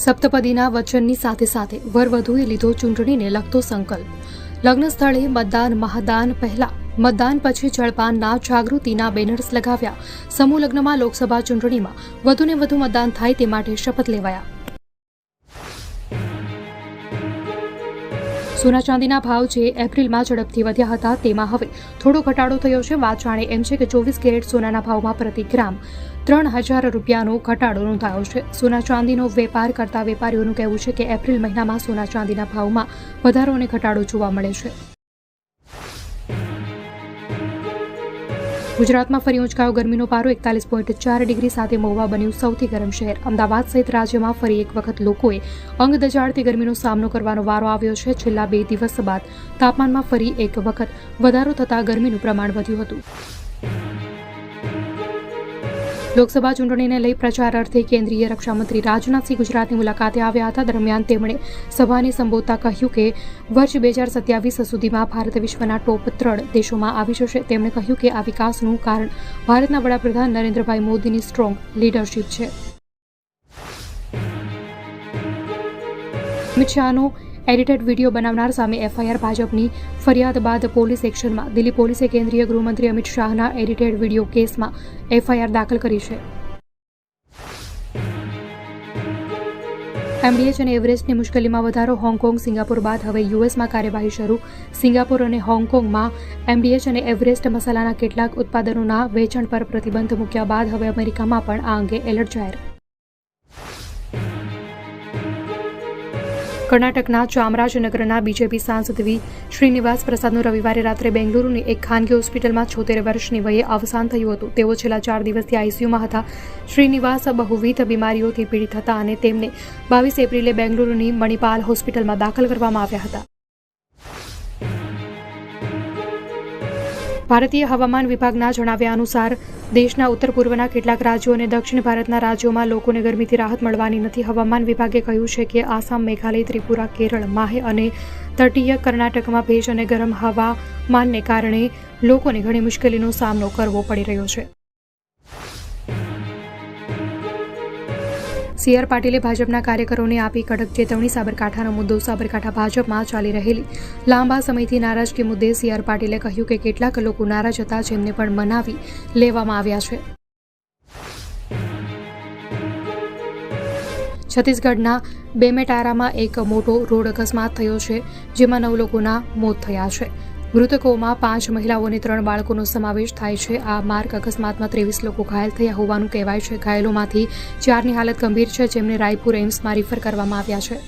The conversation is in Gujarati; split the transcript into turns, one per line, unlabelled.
સપ્તપદીના વચનની સાથે સાથે વરવધુએ લીધો ચૂંટણીને લગતો સંકલ્પ. લગ્ન સ્થળે મતદાન મહાદાન પહેલા, મતદાન પછી જળપાનના જાગૃતિના બેનર્સ લગાવ્યા. સમૂહ લગ્નમાં લોકસભા ચૂંટણીમાં વધુને વધુ મતદાન થાય તે માટે શપથ લેવાયા. સોના ચાંદીના ભાવ જે એપ્રિલમાં ઝડપથી વધ્યા હતા, તેમાં હવે થોડો ઘટાડો થયો છે. વાત જાણે એમ છે કે ચોવીસ કેરેટ સોનાના ભાવમાં પ્રતિ ગ્રામ ત્રણ હજાર રૂપિયાનો ઘટાડો નોંધાયો છે. સોના ચાંદીનો વેપાર કરતા વેપારીઓનું કહેવું છે કે એપ્રિલ મહિનામાં સોના ચાંદીના ભાવમાં વધારો અને ઘટાડો જોવા મળે છે. ગુજરાતમાં ફરી ઉંચકાયો ગરમીનો પારો. એકતાલીસ પોઈન્ટ ચાર ડિગ્રી સાથે મહુવા બન્યું સૌથી ગરમ શહેર. અમદાવાદ સહિત રાજ્યમાં ફરી એક વખત લોકોએ અંગ દજાડતી ગરમીનો સામનો કરવાનો વારો આવ્યો છે. છેલ્લા બે દિવસ બાદ તાપમાનમાં ફરી એક વખત વધારો થતાં ગરમીનું પ્રમાણ વધ્યું હતું. લોકસભા ચૂંટણીને લઈ પ્રચાર અર્થે કેન્દ્રીય રક્ષામંત્રી રાજનાથસિંહ ગુજરાતની મુલાકાતે આવ્યા હતા. દરમિયાન તેમણે સભાને સંબોધતા કહ્યું કે, વર્ષ બે હજાર સત્યાવીસ સુધીમાં ભારત વિશ્વના ટોપ ત્રણ દેશોમાં આવી જશે. તેમણે કહ્યું કે, આ વિકાસનું કારણ ભારતના વડાપ્રધાન નરેન્દ્રભાઈ મોદીની સ્ટ્રોંગ લીડરશીપ છે. અમિત શાહનો એડિટેડ વીડિયો બનાવનાર સામે એફઆઈઆર ભાજપની ફરિયાદ બાદ પોલીસ એક્શનમાં. દિલ્હી પોલીસે કેન્દ્રીય ગૃહમંત્રી અમિત શાહના એડિટેડ વીડિયો કેસમાં એફઆઈઆર દાખલ કરી છે. એમડીએચ અને એવરેસ્ટની મુશ્કેલીમાં વધારો હોંગકોંગ, સિંગાપુર બાદ હવે યુએસમાં કાર્યવાહી શરૂ. સિંગાપુર અને હોંગકોંગમાં એમડીએચ અને એવરેસ્ટ મસાલાના કેટલાક ઉત્પાદનોના વેચાણ પર પ્રતિબંધ મૂક્યા બાદ હવે અમેરિકામાં પણ આ અંગે એલર્ટ જાહેર. કર્ણાટકના ચામરાજનગરના બીજેપી સાંસદ વી. શ્રીનિવાસ પ્રસાદનું રવિવારે રાત્રે બેંગલુરુની એક ખાનગી હોસ્પિટલમાં છોતેર વર્ષની વયે અવસાન થયું હતું. તેઓ છેલ્લા ચાર દિવસથી આઈસીયુમાં હતા. શ્રીનિવાસ બહુવિધ બીમારીઓથી પીડિત હતા અને તેમને બાવીસ એપ્રિલે બેંગલુરુની મણિપાલ હોસ્પિટલમાં દાખલ કરવામાં આવ્યા હતા. ભારતીય હવામાન વિભાગના જણાવ્યા અનુસાર દેશના ઉત્તર પૂર્વના કેટલાક રાજ્યો અને દક્ષિણ ભારતના રાજ્યોમાં લોકોને ગરમીથી રાહત મળવાની નથી. હવામાન વિભાગે કહ્યું છે કે આસામ, મેઘાલય, ત્રિપુરા, કેરળ, માહે અને તટીય કર્ણાટકમાં ભેજ અને ગરમ હવામાનને કારણે લોકોને ઘણી મુશ્કેલીનો સામનો કરવો પડી રહ્યો છે. સી આર પાટીલે ભાજપના કાર્યકરોને આપી કડક ચેતવણી, સાબરકાંઠાનો મુદ્દો. સાબરકાંઠા ભાજપમાં ચાલી રહેલી લાંબા સમયથી નારાજગી મુદ્દે સી આર પાટીલે કહ્યું કે કેટલાક લોકો નારાજ હતા જેમને પણ મનાવી લેવામાં આવ્યા છે. છત્તીસગઢના બેમેટારામાં એક મોટો રોડ અકસ્માત થયો છે, જેમાં નવ લોકોના મોત થયા છે. મૃતકોમાં પાંચ મહિલાઓ અને ત્રણ બાળકોનો સમાવેશ થાય છે. આ માર્ગ અકસ્માતમાં ત્રેવીસ લોકો ઘાયલ થયા હોવાનું કહેવાય છે. ઘાયલોમાંથી ચારની હાલત ગંભીર છે. જેમને રાયપુર એમ્સમાં રિફર કરવામાં આવ્યા છે.